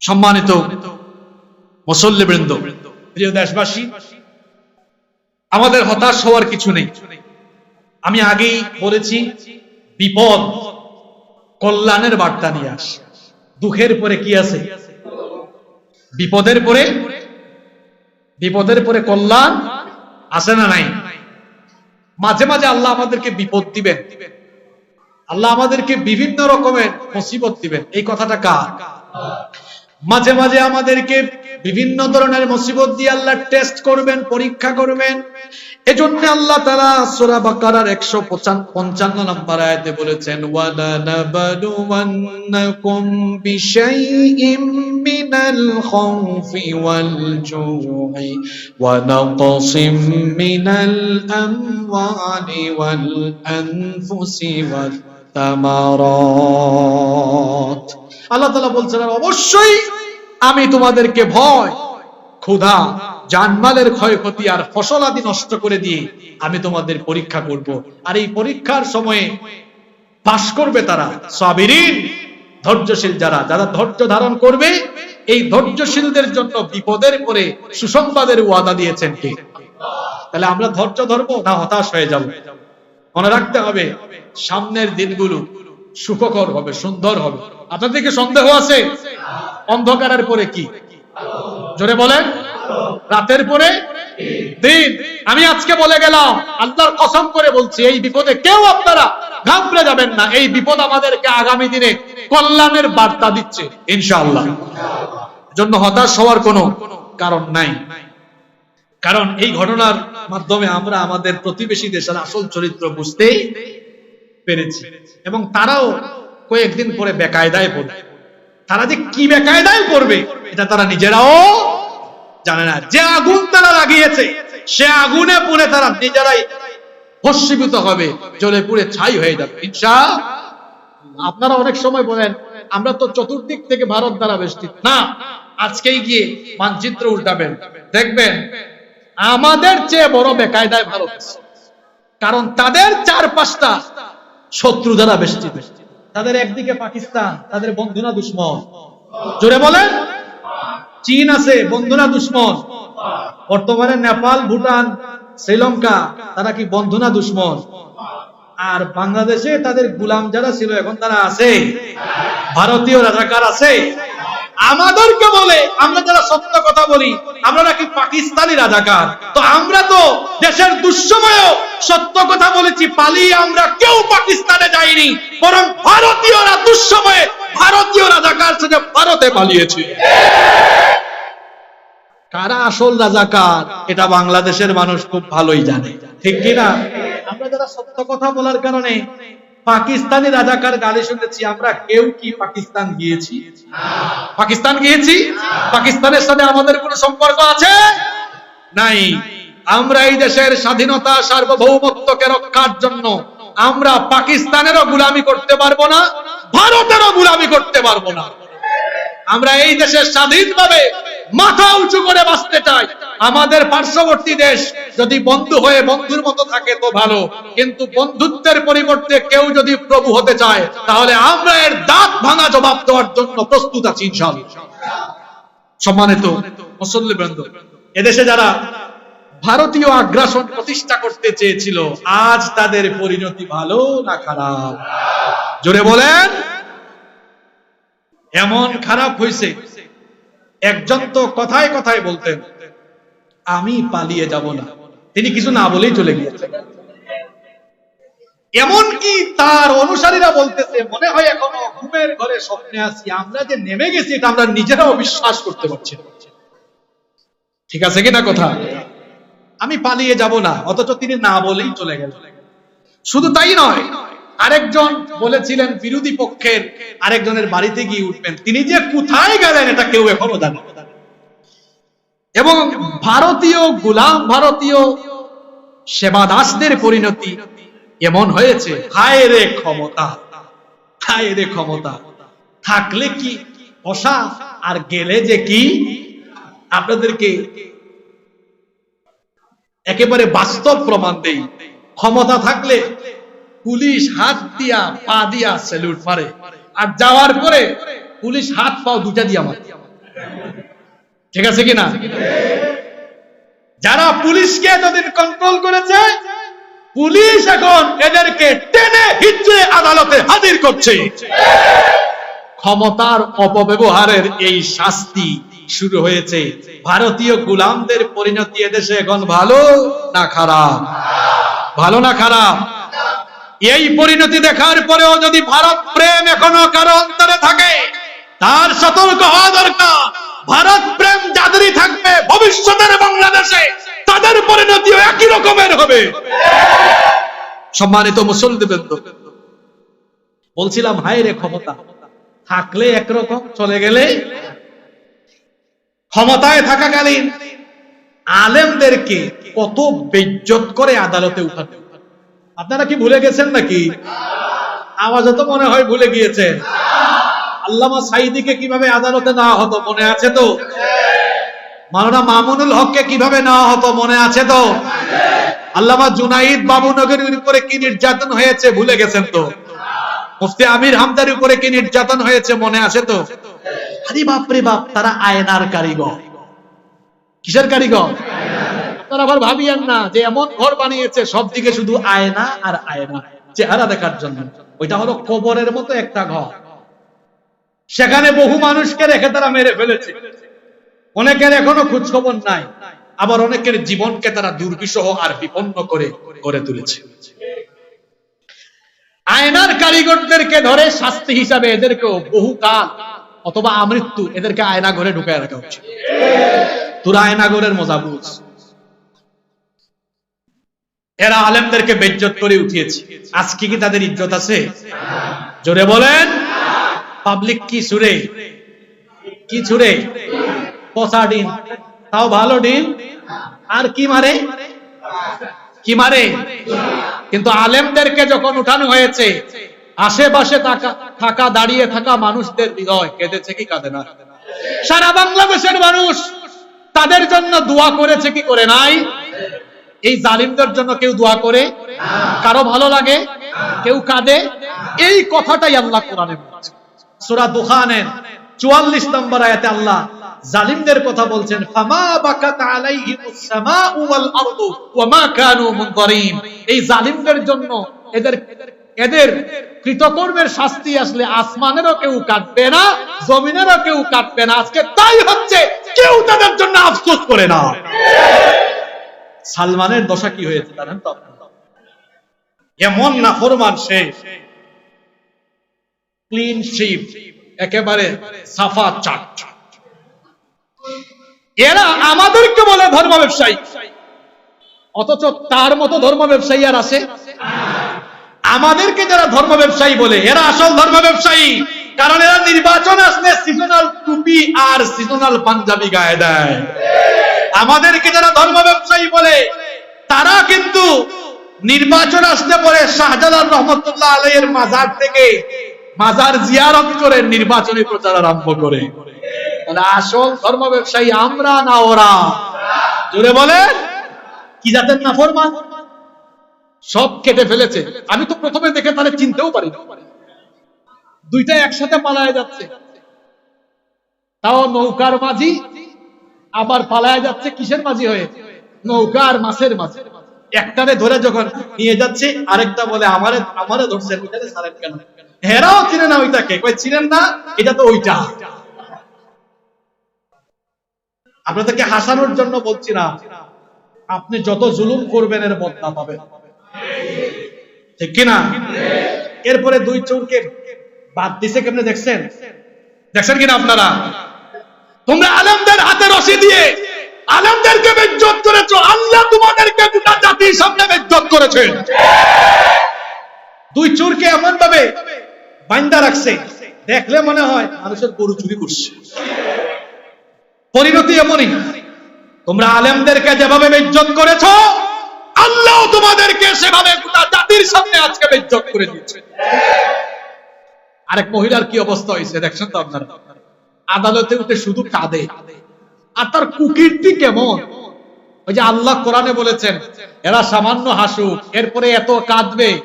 সম্মানিত মুসল্লিবৃন্দ, প্রিয় দেশবাসী, আমাদের হতাশ হওয়ার কিছু নেই। আমি আগেই বলেছি, বিপদ কল্যাণের বার্তা নিয়ে আসে। দুঃখের পরে কি আছে? বিপদের পরে? বিপদের পরে কল্যাণ আছে না নাই? মাঝে মাঝে আল্লাহ আমাদেরকে বিপদ দিবেন। আল্লাহ আমাদেরকে বিভিন্ন রকমের মুসিবত দিবেন। এই কথাটা কার? মাঝে মাঝে আমাদেরকে বিভিন্ন ধরনের মুসিবত দিয়ে আল্লাহ টেস্ট করবেন, পরীক্ষা করবেন। এজন্য আল্লাহ তাআলা সূরা বাকারার 155 নম্বর আয়াতে বলেছেন, ওয়ালা নাবালুওয়ান্নাকুম বিশাইইম মিনাল খাউফি ওয়াল জু'i ওয়া নাকসিম মিনাল আমওয়ালি ওয়াল আনফুসি ওয়াত তামারাত। আল্লাহ তাআলা বলছেন অবশ্যই আমি তোমাদেরকে ভয়, ক্ষুধা, জানমালের ক্ষয়ক্ষতি আর ফসল আদি নষ্ট করে দিয়ে আমি তোমাদের পরীক্ষা করব। আর এই পরীক্ষার সময়ে পাশ করবে তারা। সাবিরিন, ধৈর্যশীল যারা যারা ধৈর্য ধারণ করবে, এই ধৈর্যশীলদের জন্য বিপদের পরে সুসংবাদের ওয়াদা দিয়েছেন কে? তাহলে আমরা ধৈর্য ধরবো না হতাশ হয়ে যাব? মনে রাখতে হবে, সামনের দিনগুলো সুখকর হবে, সুন্দর হবে। আপনাদেরকে সন্দেহ আছে? অন্ধকারের পরে কি? জোরে বলেন। রাতের পরে? দিন। আমি আজকে বলে গেলাম, আল্লাহর কসম করে বলছি, এই বিপদে কেউ আপনারা ঘাবড়ে যাবেন না। এই বিপদ আমাদেরকে আগামী দিনে কল্যাণের বার্তা দিচ্ছে, ইনশাআল্লাহ। জন্য হতাশ হওয়ার কোনো কারণ নাই। কারণ এই ঘটনার মাধ্যমে আমরা আমাদের প্রতিবেশী দেশের আসল চরিত্র বুঝতে পেরেছি। এবং তারাও কয়েকদিন পরে বেকায়দায় পড়বে। তারা যে কি বেকায়দায় পড়বে, এটা তারা নিজেরাও জানে না। যে আগুন তারা লাগিয়েছে, সে আগুনে পুড়ে তারা নিজেরাই ভস্মীভূত হবে, জ্বলে পুড়ে ছাই হয়ে যাবে। ইনশা আপনারা অনেক সময় বলেন, আমরা তো চতুর্দিক থেকে ভারত দ্বারা বেষ্টিত। না, আজকেই গিয়ে মানচিত্র উল্টাবেন। দেখবেন, আমাদের চেয়ে বড় বেকায়দায় ভারত কারণ তাদের চার পাঁচটা শত্রু দ্বারা বেষ্টিত। তাদের একদিকে পাকিস্তান, তাদের বন্ধুনা দুশ্মন? জোরে বলেন। চীন আছে বন্ধুনা দুশ্মন? বর্তমানে নেপাল, ভুটান, শ্রীলঙ্কা, তারা কি বন্ধুনা দুশ্মন? আর বাংলাদেশে তাদের গুলাম যারা ছিল, এখন তারা আছে। ভারতীয় রাজাকার আছে। আমাদেরকে বলে, আমরা যারা সত্য কথা বলি, আমরা নাকি পাকিস্তানি রাজাকার? তো আমরা তো দেশের দুঃসময়েও সত্য কথা বলেছি, পালিয়ে আমরা কেউ পাকিস্তানে যাইনি বরং ভারতীয়রা দুঃসময়ে ভারতীয় রাজাকার থেকে ভারতে পালিয়েছি। কারা আসল রাজাকার, এটা বাংলাদেশের মানুষ খুব ভালোই জানে। ঠিক কিনা আমরা যারা সত্য কথা বলার কারণে পাকিস্তানি রাজাকার গালি শুনেছি, আমরা কেউ কি পাকিস্তান গিয়েছি? পাকিস্তান গিয়েছি? পাকিস্তানের সাথে আমাদের কোনো সম্পর্ক আছে? নাই। আমরা এই দেশের স্বাধীনতা, সার্বভৌমত্বকে রক্ষার জন্য আমরা পাকিস্তানেরও গুলামি করতে পারব না, ভারতেরও গুলামি করতে পারব না। আমরা এই দেশে স্বাধীনভাবে মাথা উঁচু করে বাঁচতে চাই। আমাদের পার্শ্ববর্তী দেশ যদি বন্ধু হয়ে বন্ধুর মতো থাকে তো ভালো, কিন্তু বন্ধুত্বের পরিবর্তে কেউ যদি প্রভু হতে চায়, তাহলে আমরা এর দাঁত ভাঙা জবাব দেওয়ার জন্য প্রস্তুত আছি সম্মানিত মুসল্লিবৃন্দ এদেশে যারা ভারতীয় আগ্রাসন প্রতিষ্ঠা করতে চেয়েছিল। আজ তাদের পরিণতি ভালো না খারাপ? জোরে বলেন। এমন খারাপ হয়েছে একজন তো কথায় কথায় বলতেন, আমি পালিয়ে যাব না। তিনি কিছু না বলেই চলে গিয়েছেন। এমনকি তার অনুসারীরা বলতেছে, মনে হয় এখনও ঘুমের ঘরে স্বপ্নে আছি। আমরা যে নেমে গেছি, এটা আমরা নিজেরাও বিশ্বাস করতে পারছি ঠিক আছে কিনা কথা? আমি পালিয়ে যাব না, অথচ তিনি না বলেই চলে গেলেন শুধু তাই নয়, আরেকজন বলেছিলেন বিরোধী পক্ষের আরেকজনের বাড়িতে গিয়ে উঠবেন। তিনি যে কোথায় গেলেন, এটা কেউ এখনও জানে এবং ভারতীয়, গোলাম ভারতীয় সেবাদাসদের পরিণতি এমন হয়েছে, হায় রে ক্ষমতা, হায় রে ক্ষমতা, থাকলে কি বসা আর গেলে যে কি? আপনাদেরকে একেবারে বাস্তব প্রমাণ দেই। ক্ষমতা থাকলে পুলিশ হাত দিয়া, পা দিয়া স্যালুট মারে। আর যাওয়ার পরে পুলিশ হাত, পাও দুটা দিয়া মারে। ঠিক আছে কিনা? যারা পুলিশকে এতদিন কন্ট্রোল করেছে, পুলিশ এখন এদেরকে টেনে হিচড়ে আদালতে হাজির করছে। ক্ষমতার অপব্যবহারের এই শাস্তি শুরু হয়েছে। ভারতীয় গুলামদের পরিণতি এদেশে এখন ভালো না খারাপ? ভালো না খারাপ? এই পরিণতি দেখার পরেও যদি ভারত প্রেম এখনও কারও অন্তরে থাকে, তার সতর্ক হওয়া দরকার। ভারত প্রেম যাদেরই থাকবে ভবিষ্যতের বাংলাদেশে, তাদের পরিণতিও একই রকমের হবে। সম্মানিত মুসলমান বলছিলাম, হায় রে ক্ষমতা, থাকলে একরকম, চলে গেলে ক্ষমতায় থাকাকালীন আলেমদেরকে কত বেজ্জত করে আদালতে উঠাতে। আপনারা কি ভুলে গেছেন নাকি? আওয়াজ তো মনে হয় ভুলে গিয়েছেন। আল্লামা সাইদিকে কীভাবে আদালতে নেওয়া হতো মনে আছে তো? মাওলানা মামুনুল হককে কীভাবে নেওয়া হতো মনে আছে তো? আল্লামা জুনাইদ বাবুনগরের উপরে কি নির্যাতন হয়েছে ভুলে গেছেন তো? মুফতি আমির হামদার উপরে কি নির্যাতন হয়েছে মনে আছে তো? আরে বাপ রে বাপ, তারা আয়নার কারিগর। কিসের কারিগর? আপনারা আবার ভাবিয়েন না যে এমন ঘর বানিয়েছে সব দিকে শুধু আয়না আর আয়না, চেহারা দেখার জন্য। ওইটা হলো কবরের মতো একটা ঘর। সেখানে বহু মানুষকে রেখে তারা মেরে ফেলেছে। অনেকের এখনও খোঁজ খবর নাই। আবার অনেকের জীবনকে তারা দুর্বিষহ আর বিপন্ন করে, গড়ে তুলেছে। আয়নার কারিগরদেরকে ধরে শাস্তি হিসাবে এদেরকেও বহু কাল অথবা আমৃত্যু এদেরকে আয়না ঘরে ঢুকায় রাখা উচিত। তোরা আয়না ঘরের মজা বুঝ। এরা আলেমদেরকে বেজ্জত করে উঠিয়েছে। আজকে কি তাদের ইজ্জত আছে? জোরে বলেন। পাবলিক কি সুরে? কি ছুড়ে পচা ডিম। তাও ভালো ডিম? আর কি মারে? কি মারে? কিন্তু আলেমদেরকে যখন উঠানো হয়েছে আশেপাশে থাকা দাঁড়িয়ে থাকা মানুষদের হৃদয় কেঁদেছে কি কাঁদে না? সারা বাংলাদেশের মানুষ তাদের জন্য দোয়া করেছে কি করে নাই? এই জালিমদের জন্য কেউ দোয়া করে? কারও ভালো লাগে? কেউ কাঁদে? এই কথাটাই আল্লাহ কোরআনে বলছে সূরা দুখানের 44 নম্বর আয়াতে আল্লাহ জালিমদের কথা বলছেন, ফামা বাকাত আলাইহিমুস সামাউ ওয়াল আরদু ওয়ামা কানু মুনজারিম এই জালিমদের জন্য এদের এদের কৃতকর্মের শাস্তি আসলে আসমানেরও কেউ কাটবে না, জমিনেরও কেউ কাটবে না। আজকে তাই হচ্ছে, কেউ তাদের জন্য আফসোস করে না। সালমানের দশা কি হয়েছে জানেন তো? এমন না ফরমান সে ক্লিন শিপ একেবারে সাফা চাট। এরা আমাদেরকে বলে ধর্ম ব্যবসায়ী অথচ তার মতো ধর্ম ব্যবসায়ী আর আছে। আমাদেরকে যারা ধর্ম ব্যবসায়ী বলে, এরা আসল ধর্ম ব্যবসায়ী। কারণ এরা নির্বাচন আসলে সিজনাল টুপি আর সিজনাল পাঞ্জাবি গায়ে দেয়। আমাদেরকে যারা ধর্ম ব্যবসায়ী বলে, তারা কিন্তু নির্বাচন আসতে পরে শাহজালাল রহমতুল্লাহ আলাইয়ের মাজার থেকে মাজার জিয়ারত করে নির্বাচনী প্রচার আরম্ভ করে। তাহলে আসল ধর্ম ব্যবসায়ী আমরা না ওরা? জোরে বলে কি জাতের না ফরমান সব কেটে ফেলেছে। আমি তো প্রথমে দেখে তাহলে চিনতেও পারি দুইটা একসাথে পালায় যাচ্ছে। তাও নৌকার মাঝি, আবার পালায় যাচ্ছে কিসের মাঝি হয়ে? নৌকা আর মাছের মাঝে। একটারে ধরে যখন নিয়ে যাচ্ছে, আরেকটা বলে, আমারে আমারে কেন? হেরাও চিনে না ওইটাকে। কই চিনেন না? এটা তো ওইটা। আপনাদেরকে হাসানোর জন্য বলছি না। আপনি যত জুলুম করবেন, এর বদলা পাবেন। ঠিক কিনা? এরপরে দুই চোরকে বাদ দিছে কেমনে দেখছেন? দেখছেন কিনা আপনারা? তোমরা আলমদের হাতে রশি দিয়ে আলমদেরকে বেজ্জত করেছ, আল্লাহ তোমাদেরকে গোটা জাতির সামনে বেজ্জত করেছেন দুই চোরকে এমন ভাবে বান্দা রাখছে, দেখলে মনে হয় মানুষের গরু চুরি করছে। পরিণতি এমনই। তোমরা আলেমদেরকে যেভাবে বেজ্জত করেছ আল্লাহ তোমাদেরকে সেভাবে গোটা জাতির সামনে আজকে বেজ্জত করে দিচ্ছে আরেক মহিলার কি অবস্থা হয়েছে দেখছেন তো আপনারা? আদালতে উঠে শুধু কাঁদে। আর তার কুকীর্তি কেমন? ওই যে আল্লাহ কোরআনে বলেছেন, এরা সামান্য হাসুক, এরপরে এত কাঁদবে।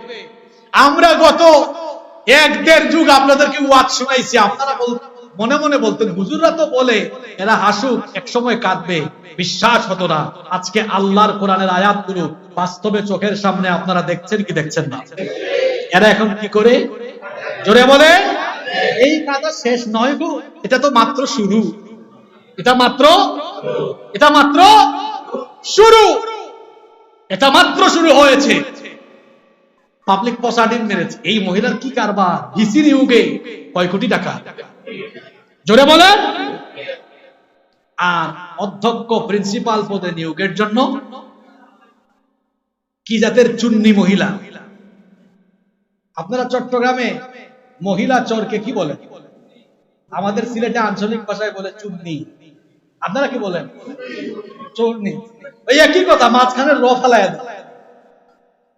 আমরা গত এক দেড় যুগ আপনাদেরকে ওয়াজ শোনাইছি, আপনারা বল- মনে মনে বলতেন, হুজুররা তো বলে, এরা হাসুক এক সময় কাঁদবে। বিশ্বাস হতো না। আজকে আল্লাহর কোরআনের আয়াতগুলো বাস্তবে চোখের সামনে আপনারা দেখছেন কি দেখছেন না? এরা এখন কি করে? জোরে বলে, এই কাদা শেষ নয় গো, এটা তো মাত্র শুরু। এটা মাত্র? এটা মাত্র? শুরু! এটা মাত্র শুরু হয়েছে। পাবলিক পসাডিন মেরেছে। এই মহিলার কি কারবার? ভিসি নিয়োগে কয় কোটি টাকা? জোরে বলেন। আর অধ্যক্ষ প্রিন্সিপাল পদে নিয়োগের জন্য কি জাতের চুন্নি মহিলা? আপনারা চট্টগ্রামে মহিলা চরকে কি বলেন? আমাদের সিলেটে আঞ্চলিক ভাষায় বলে চুন্নি। আপনারা কি বলেন? চুন্নি। ওই একই কথা, মাঝখানে র ফালায় দেয়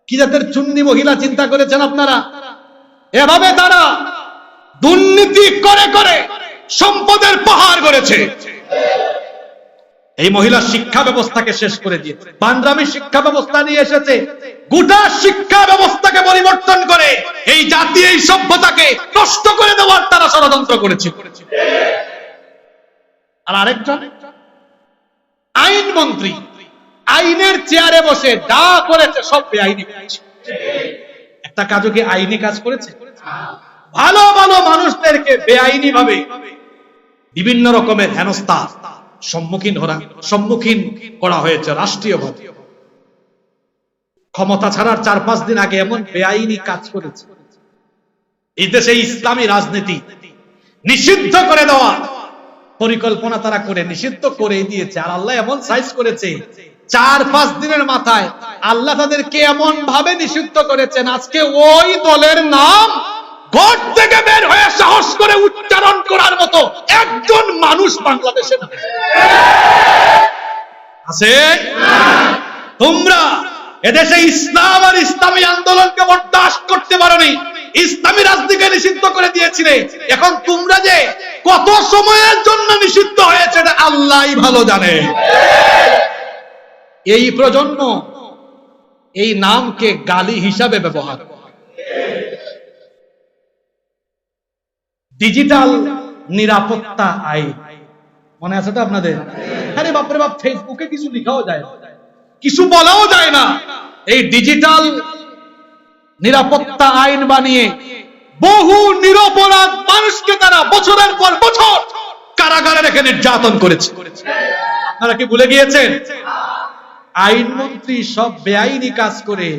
কি জাতের চুন্নি মহিলা চিন্তা করেছেন আপনারা? এভাবে তারা দুর্নীতি করে করে সম্পদের পাহাড় করেছে এই মহিলা শিক্ষা ব্যবস্থাকে শেষ করে দিয়ে বান্দ্রামি শিক্ষা ব্যবস্থা নিয়ে এসেছে। গোটা শিক্ষা ব্যবস্থাকে পরিবর্তন করে এই জাতি, এই সভ্যতাকে নষ্ট করে দেওয়ার তারা ষড়যন্ত্র করেছে। আর আরেকজন আইনমন্ত্রী আইনের চেয়ারে বসে যা করেছে সব বেআইনি করেছে। একটা কাজও কি আইনি কাজ করেছে? ভালো ভালো মানুষদেরকে বেআইনি ভাবে বিভিন্ন রকমের হেনস্থা সম্মুখীন করা সম্মুখীন করা হয়েছে রাষ্ট্রীয়ভাবে। ক্ষমতা ছাড়ার চার পাঁচ দিন আগে এমন বেআইনি কাজ করেছে। এই দেশে ইসলামী রাজনীতি নিষিদ্ধ করে দেওয়া, পরিকল্পনা তারা করে, নিষিদ্ধ করে দিয়েছে। আর আল্লাহ এমন সাইজ করেছে চার পাঁচ দিনের মাথায় আল্লাহ তাদেরকে এমন ভাবে নিষিদ্ধ করেছেন, আজকে ওই দলের নাম ঘর থেকে বের হয়ে সাহস করে উচ্চারণ করার মতো একজন মানুষ বাংলাদেশে আছে? তোমরা এদেশে ইসলাম আর ইসলামী আন্দোলনকে বরদাস্ত করতে পারোনি, ইসলামী রাজনীতিকে নিষিদ্ধ করে দিয়েছিলে। এখন তোমরা যে কত সময়ের জন্য নিষিদ্ধ হয়েছে, এটা আল্লাহই ভালো জানে। এই প্রজন্ম এই নামকে গালি হিসাবে ব্যবহার। ডিজিটাল নিরাপত্তা আইন। মনে আছে তো আপনাদের? আরে বাপরে বাপ ফেসবুকে কিছু লেখাও যায়। কিছু বলাও যায় না। এই ডিজিটাল নিরাপত্তা আইন বানিয়ে বহু নিরপরাধ মানুষকে তারা বছরের পর বছর কারাগারে রেখে নির্যাতন করেছে। তারা কি ভুলে গিয়েছেন? আইনমন্ত্রী সব বেআইনি কাজ করে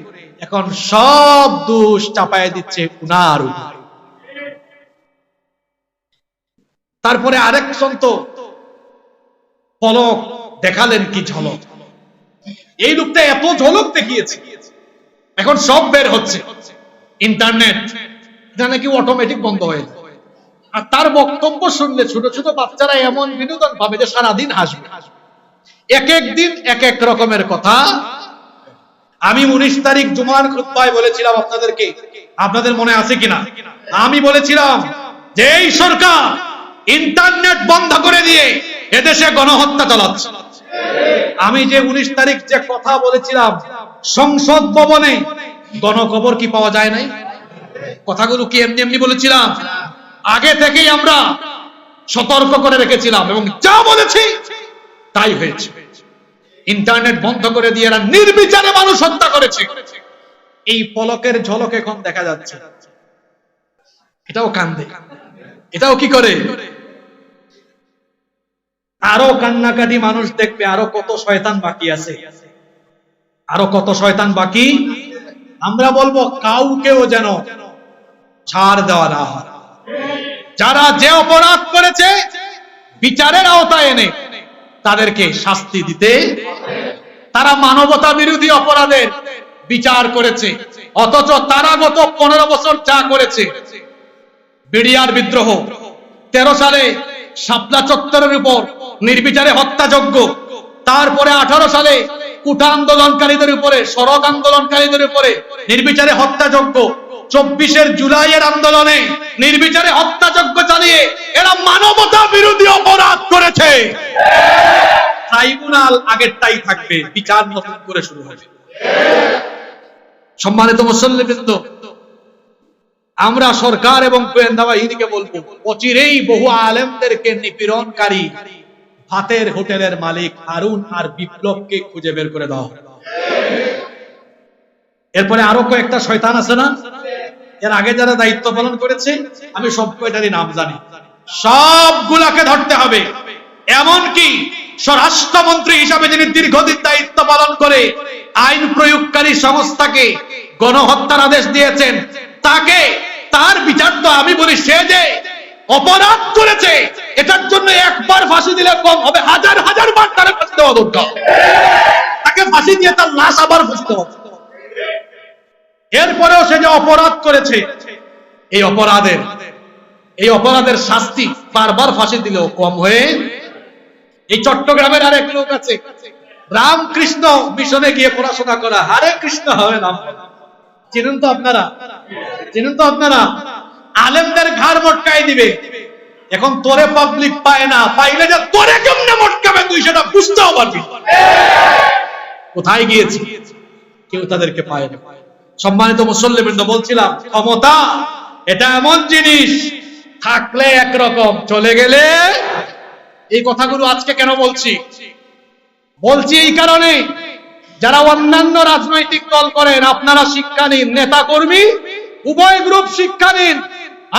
এখন সব দোষ চাপায় দিচ্ছে উনার তারপরে আরেক সন্ত পলক দেখালেন কি ঝলক। এই লোকটা এত ঝলক দেখিয়েছে। এখন সব বের হচ্ছে। ইন্টারনেট। এটা নাকি অটোমেটিক বন্ধ হয়ে। আর তার বক্তব্য শুনলে ছোট ছোট বাচ্চারা এমন বিনোদন পাবে যে সারাদিন হাসবে হাসবে। এক এক দিন এক এক রকমের কথা। আমি উনিশ তারিখ জুমার খুতবায় বলেছিলাম আপনাদেরকে, আপনাদের মনে আছে কিনা? আমি বলেছিলাম যে এই সরকার ইন্টারনেট বন্ধ করে দিয়ে এদেশে গণহত্যা চালাচ্ছে। আমি যে উনিশ তারিখ যে কথা বলেছিলাম, সংসদ ভবনে গণকবর কি পাওয়া যায় নাই? কথাগুলো কি এমনি এমনি বলেছিলাম? আগে থেকেই আমরা সতর্ক করে রেখেছিলাম এবং যা বলেছি তাই হয়েছে। ইন্টারনেট বন্ধ করে দিয়ে এরা নির্বিচারে মানুষ হত্যা করেছে। এই পলকের ঝলক এখন দেখা যাচ্ছে। এটাও কান্দে। এটাও কি করে? আরও কান্নাকাটি মানুষ দেখবে, আরও কত শয়তান বাকি আছে। আরও কত শয়তান বাকি? আমরা বলব, কাউকেও যেন ছাড় দেওয়া না হয়। যারা যে অপরাধ করেছে, বিচারের আওতায় এনে তাদেরকে শাস্তি দিতে তারা মানবতা বিরোধী অপরাধের বিচার করেছে। অথচ তারা গত পনেরো বছর যা করেছে, বিডিআর বিদ্রোহ, তেরো সালে শাপলা চত্বরের উপর নির্বিচারে হত্যাযজ্ঞ, তারপরে আঠারো সালে কুটা আন্দোলনকারীদের উপরে, সড়ক আন্দোলনকারীদের উপরে নির্বিচারে হত্যাযজ্ঞ চব্বিশের জুলাইয়ের আন্দোলনে নির্বিচারে হত্যাযজ্ঞ চালিয়ে এরা মানবতা বিরোধী অপরাধ করেছে। ট্রাইব্যুনাল আগেরটাই থাকবে, বিচার নতুন করে শুরু হবে। সম্মানিত মুসল্লিবৃন্দ আমরা সরকার এবং বলব, অচিরেই বহু আলেমদেরকে নিপীড়নকারী ভাতের হোটেলের মালিক হারুন আর বিপ্লবকে খুঁজে বের করে দাও। এরপরে আরও কয়েকটা শয়তান আছে না? এর আগে যারা দায়িত্ব পালন করেছে, আমি সব কয়টারই নাম জানি। সবগুলাকে ধরতে হবে। এমনকি স্বরাষ্ট্রমন্ত্রী হিসাবে যিনি দীর্ঘদিন দায়িত্ব পালন করে আইন প্রয়োগকারী সংস্থাকে গণহত্যার আদেশ দিয়েছেন, তাকে তার বিচার তো আমি বলি, সে যে অপরাধ করেছে, এটার জন্য একবার ফাঁসি দিলে কম হবে, হাজার হাজার বার তারা ফাঁসি দেওয়া দরকার। তাকে ফাঁসি দিয়ে তার লাশ আবার ফাঁসি দরকার। এরপরেও সে যে অপরাধ করেছে, এই অপরাধের এই অপরাধের শাস্তি বারবার ফাঁসি দিলেও কম হয়ে এই চট্টগ্রামের আরেক লোক আছে। রামকৃষ্ণ মিশনে গিয়ে পড়াশোনা করা। হরে কৃষ্ণ হবে নাম চিনুন তো আপনারা। চিনুন তো আপনারা। আলেমদের ঘাড় মটকাই দিবে। এখন তোরে পাবলিক পায় না। পাইলে যে তোরে কেমনে মটকাবে তুই সেটা বুঝতেও পারবি। কোথায় গিয়েছি? কেউ তাদেরকে পায় না সম্মানিত মুসল্লিবৃন্দ, বলছিলাম, ক্ষমতা, এটা এমন জিনিস, থাকলে একরকম, চলে গেলে, এই কথাগুলো আজকে কেন বলছি? বলছি এই কারণে, যারা অন্যান্য রাজনৈতিক দল করেন, আপনারা শিক্ষা নিন নেতা কর্মী উভয় গ্রুপ শিক্ষা নিন,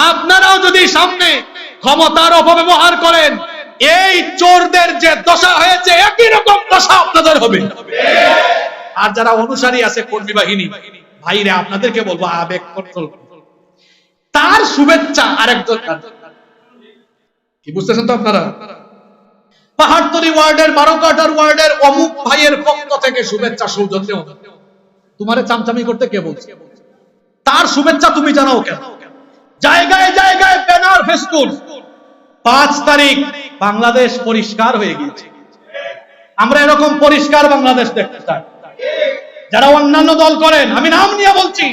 আপনারাও যদি সামনে ক্ষমতার অপব্যবহার করেন, এই চোরদের যে দশা হয়েছে, একই রকম দশা আপনাদের হবে। আর যারা অনুসারী আছে, কর্মী বাহিনী ভাইরে, আপনাদেরকে বলব, আবেগ কন্ট্রোল তার শুভেচ্ছা আরেকজন কি বুঝতেছেন তো আপনারা? পাহাড়তলি ওয়ার্ডের, বারোকাটার ওয়ার্ডের অমুক ভাইয়ের পক্ষ থেকে শুভেচ্ছা, সৌজন্য তোমারে চামচামি করতে কে বলছে? তার শুভেচ্ছা তুমি জানাও কেন? জায়গায় জায়গায় ব্যানার ফেস্টুন পাঁচ তারিখ বাংলাদেশ পরিষ্কার হয়ে গিয়েছে। আমরা এরকম পরিষ্কার বাংলাদেশ দেখতে চাই। যারা অন্যান্য দল করেন, আমি নাম নিয়ে বলছি।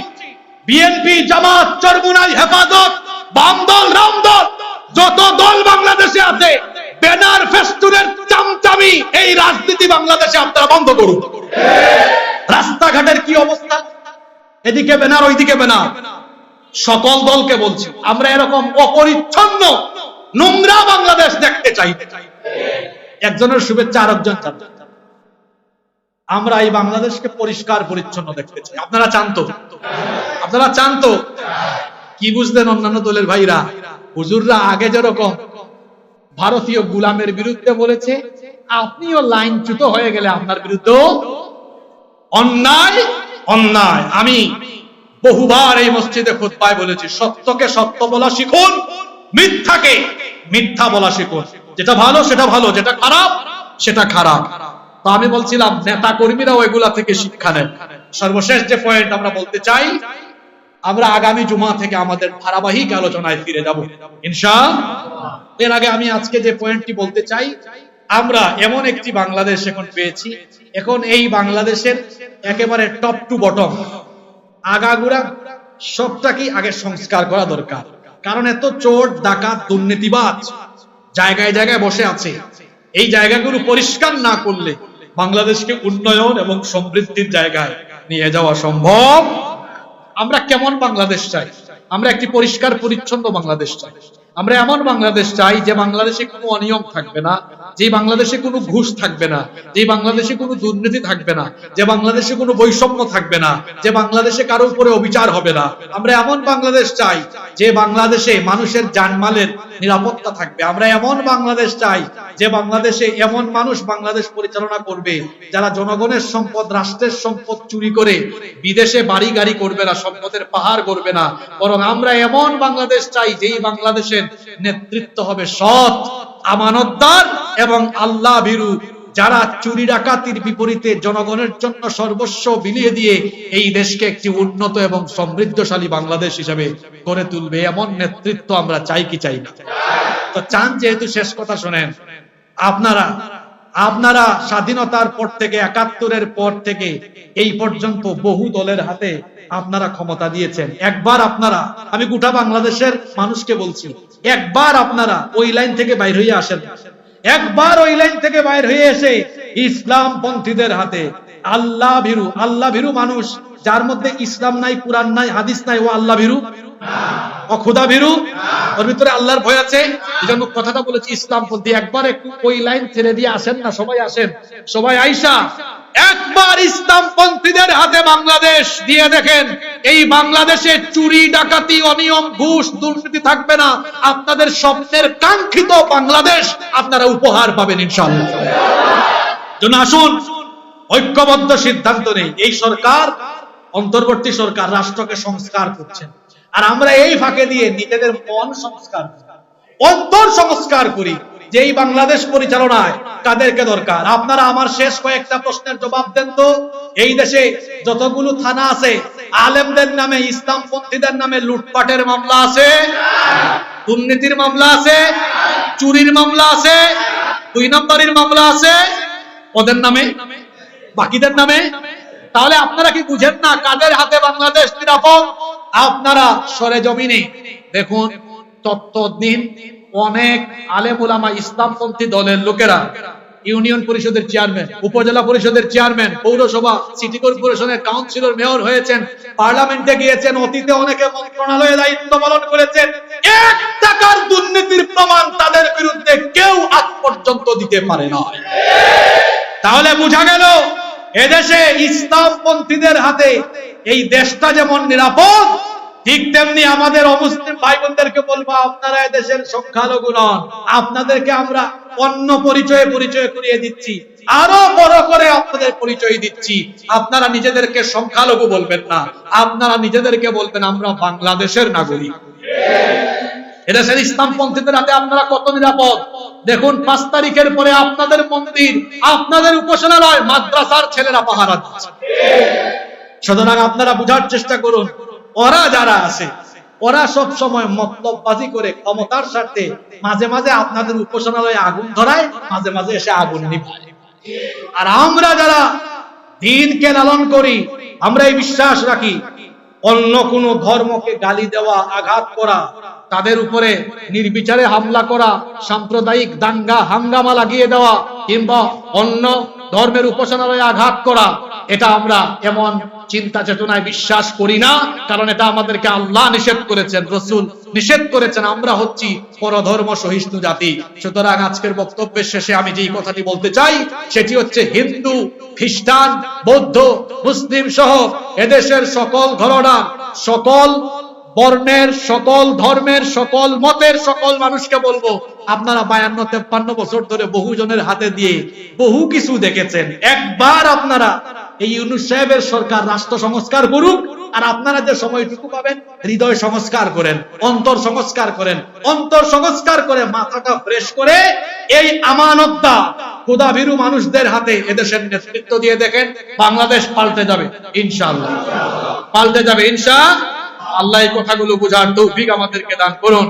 বিএনপি, জামাত, চরমুনাই, হেফাজত, বাম দল, রাম দল, যত দল বাংলাদেশে আছে, ব্যানার, ফেস্টুনের চামচামি এই রাজনীতি বাংলাদেশে আপনারা বন্ধ করুন। রাস্তাঘাটের কি অবস্থা? এদিকে ব্যানার, ওইদিকে ব্যানার। সকল দলকে বলছি, আমরা এরকম অপরিচ্ছন্ন, নোংরা বাংলাদেশ দেখতে চাই। একজনের শুভেচ্ছা, আরেকজন চান। আমরা এই বাংলাদেশকে পরিষ্কার পরিচ্ছন্ন দেখতে চাই। আপনারা চান তো? আপনারা চান তো? কি বুঝলেন অন্যান্য দলের ভাইরা? হুজুররা আগে যেরকম ভারতীয় গুলামের বিরুদ্ধে বলেছে, আপনিও লাইনচ্যুত হয়ে গেলে আপনার বিরুদ্ধে অন্যায় অন্যায়। আমি বহুবার এই মসজিদে খুতবায় বলেছি, সত্যকে সত্য বলা শিখুন, মিথ্যাকে মিথ্যা বলা শিখুন। যেটা ভালো, সেটা ভালো, যেটা খারাপ, সেটা খারাপ। তো আমি বলছিলাম নেতা কর্মীরাও এগুলা থেকে শিক্ষা নেন। সর্বশেষ যে পয়েন্ট আমরা বলতে চাই, আমরা আগামী জুমা থেকে আমাদের ধারাবাহিক আলোচনায় ফিরে যাব ইনশা এর আগে আমি আজকে যে পয়েন্টটি বলতে চাই, আমরা এমন একটি বাংলাদেশ এখন পেয়েছি, এখন এই বাংলাদেশের একেবারে টপ টু বটম আগাগুড়া সবটাকেই আগে সংস্কার করা দরকার। কারণ এত চোর, ডাকাত, দুর্নীতিবাজ জায়গায় জায়গায় বসে আছে। এই জায়গাগুলো পরিষ্কার না করলে বাংলাদেশকে উন্নয়ন এবং সমৃদ্ধির জায়গায় নিয়ে যাওয়া সম্ভব। আমরা কেমন বাংলাদেশ চাই? আমরা একটি পরিষ্কার, পরিচ্ছন্ন বাংলাদেশ চাই। আমরা এমন বাংলাদেশ চাই যে বাংলাদেশে কোনো অনিয়ম থাকবে না, যে বাংলাদেশে কোনো ঘুষ থাকবে না, যে বাংলাদেশে কোনো দুর্নীতি থাকবে না, যে বাংলাদেশে কোনো বৈষম্য থাকবে না, যে বাংলাদেশে কারও উপরে অবিচার হবে না। আমরা এমন বাংলাদেশ চাই যে বাংলাদেশে মানুষের জানমালের নিরাপত্তা থাকবে। আমরা এমন বাংলাদেশ চাই যে বাংলাদেশে এমন মানুষ বাংলাদেশ পরিচালনা করবে যারা জনগণের সম্পদ, রাষ্ট্রের সম্পদ চুরি করে বিদেশে বাড়ি গাড়ি করবে না, সম্পদের পাহাড় করবে না। বরং আমরা এমন বাংলাদেশ চাই যেই বাংলাদেশের নেতৃত্ব হবে সৎ, আমানতদার এবং আল্লাহ ভীরু যারা চুরি ডাকাতির বিপরীতে জনগণের জন্য সর্বস্ব বিলিয়ে দিয়ে এই দেশকে একটি উন্নত এবং সমৃদ্ধশালী বাংলাদেশ গড়ে তুলবে, এমন নেতৃত্ব আমরা চাই কি চাই না? তো চান যেহেতু শেষ কথা শোনেন, আপনারা আপনারা স্বাধীনতার পর থেকে, একাত্তরের পর থেকে এই পর্যন্ত বহু দলের হাতে আপনারা ক্ষমতা দিয়েছেন। একবার আপনারা, আমি গোটা বাংলাদেশের মানুষকে বলছি, একবার আপনারা ওই লাইন থেকে বাইর হয়ে আসেন। একবার ওই লাইন থেকে বাইর হয়ে এসে ইসলাম পন্থীদের হাতে আল্লাহ ভীরু আল্লাহ ভীরু মানুষ, যার মধ্যে ইসলাম নাই, কোরআন নাই, হাদিস নাই, ও আল্লাহ ভীরু? ও খুদা ভীরু? ওর ভিতরে আল্লাহর ভয় আছে? এই কথাটা বলেছি ইসলাম পন্থী একবার ওই লাইন ছেড়ে দিয়ে আসেন না, সবাই আসেন। সবাই আইসা একবার ইসলাম পন্থীদের হাতে বাংলাদেশ দিয়ে দেখেন, এই বাংলাদেশে চুরি, ডাকাতি, অনিয়ম, ঘুষ, দুর্নীতি থাকবে না। আপনাদের স্বপ্নের কাঙ্ক্ষিত বাংলাদেশ আপনারা উপহার পাবেন ইনশাআল্লাহ। আসুন, ঐক্যবদ্ধ সিদ্ধান্ত নেই। এই সরকার, অন্তর্বর্তী সরকার রাষ্ট্রকে সংস্কার করছেন আর আমরা এই ফাঁকে দিয়ে নিজেদের মন সংস্কার অন্তর সংস্কার করি। যে এই বাংলাদেশ পরিচালনায় কাদেরকে দরকার? আপনারা আমার শেষ কয়েকটা প্রশ্নের জবাব দেন তো। এই দেশে যতগুলো থানা আছে, আলেমদের নামে, ইসলামপন্থীদের নামে লুটপাটের মামলা আছে, দুর্নীতির মামলা আছে, চুরির মামলা আছে, দুই নম্বরের মামলা আছে। ওদের নামে? বাকিদের নামে? তাহলে আপনারা কি বুঝেন না কাদের হাতে বাংলাদেশ নিরাপদ? আপনারা সরে জমিনে দেখুন তত্ত্বদিন অনেক আলেমুলামা ইসলামপন্থী দলের লোকেরা, ইউনিয়ন পরিষদের চেয়ারম্যান, উপজেলা পরিষদের চেয়ারম্যান, পৌরসভা, সিটি কর্পোরেশনের কাউন্সিলর মেয়র হয়েছেন, পার্লামেন্টে গিয়েছেন, অতীতে অনেকে মন্ত্রণালয়ে দায়িত্ব পালন করেছেন। এক টাকার দুর্নীতির প্রমাণ তাদের বিরুদ্ধে কেউ আজ পর্যন্ত দিতে পারে না তাহলে বোঝা গেল, এদেশে ইসলামপন্থীদের হাতে এই দেশটা যেমন নিরাপদ ঠিক তেমনি আমাদের অমুসলিম ভাই বোনদেরকে বলব, আপনারা এদেশের সংখ্যালঘু নন। আপনাদেরকে আমরা অন্য পরিচয়ে পরিচয় করিয়ে দিচ্ছি। আরও বড় করে আপনাদের পরিচয় দিচ্ছি। আপনারা নিজেদেরকে সংখ্যালঘু বলবেন না। আপনারা নিজেদেরকে বলবেন, আমরা বাংলাদেশের নাগরিক। এদেশের ইসলামপন্থীদের হাতে আপনারা কত নিরাপদ? দেখুন, পাঁচ তারিখের পরে আপনাদের মন্দির, আপনাদের উপাসনালয়, মাদ্রাসার ছেলেরা পাহারা দিচ্ছে। সুতরাং আপনারা বুঝার চেষ্টা করুন ওরা যারা আছে, ওরা সব সময় মতলববাজি করে ক্ষমতার স্বার্থে মাঝে মাঝে আপনাদের উপাসনালয়ে আগুন ধরায়, মাঝে মাঝে এসে আগুন নিভায়। আর আমরা যারা দিনকে লালন করি, আমরা এই বিশ্বাস রাখি, অন্য কোন ধর্মকে গালি দেওয়া, আঘাত করা, তাদের উপরে নির্বিচারে হামলা করা, সাম্প্রদায়িক দাঙ্গা, হাঙ্গামা লাগিয়ে দেওয়া, কিংবা অন্য ধর্মের উপাসনালয়ে আঘাত করা, এটা আমরা এমন চিন্তা চেতনায় বিশ্বাস করি না, কারণ এটা আমাদেরকে আল্লাহ নিষেধ করেছেন, রসুল নিষেধ করেছেন, আমরা হচ্ছি পরধর্ম সহিষ্ণু জাতি। সুতরাং আজকের বক্তব্যের শেষে আমি যেই কথাটি বলতে চাই, সেটি হচ্ছে হিন্দু, খ্রিস্টান, বৌদ্ধ, মুসলিম সহ এদেশের সকল ঘরনা সকল বর্ণের সকল, ধর্মের সকল, মতের সকল মানুষকে বলব, আপনারা বায়ান্ন, তেপ্পান্ন বছর ধরে বহু জনের হাতে দিয়ে বহু কিছু দেখেছেন। একবার আপনারা এই ইউনুস সাহেবের সরকার রাষ্ট্র সংস্কার করুক, আর আপনারা যে সময়টুকু পাবেন, হৃদয় সংস্কার করেন, অন্তর সংস্কার করেন, অন্তর সংস্কার করে মাথাটা ফ্রেশ করে এই আমানতটা ক্ষুদাভীরু মানুষদের হাতে এদেশের নেতৃত্ব দিয়ে দেখেন, বাংলাদেশ পাল্টে যাবে, ইনশাআল্লাহ। পাল্টে যাবে, ইনশা আল্লাহ কথাগুলো বোঝার তৌফিক আমাদেরকে দান করুন।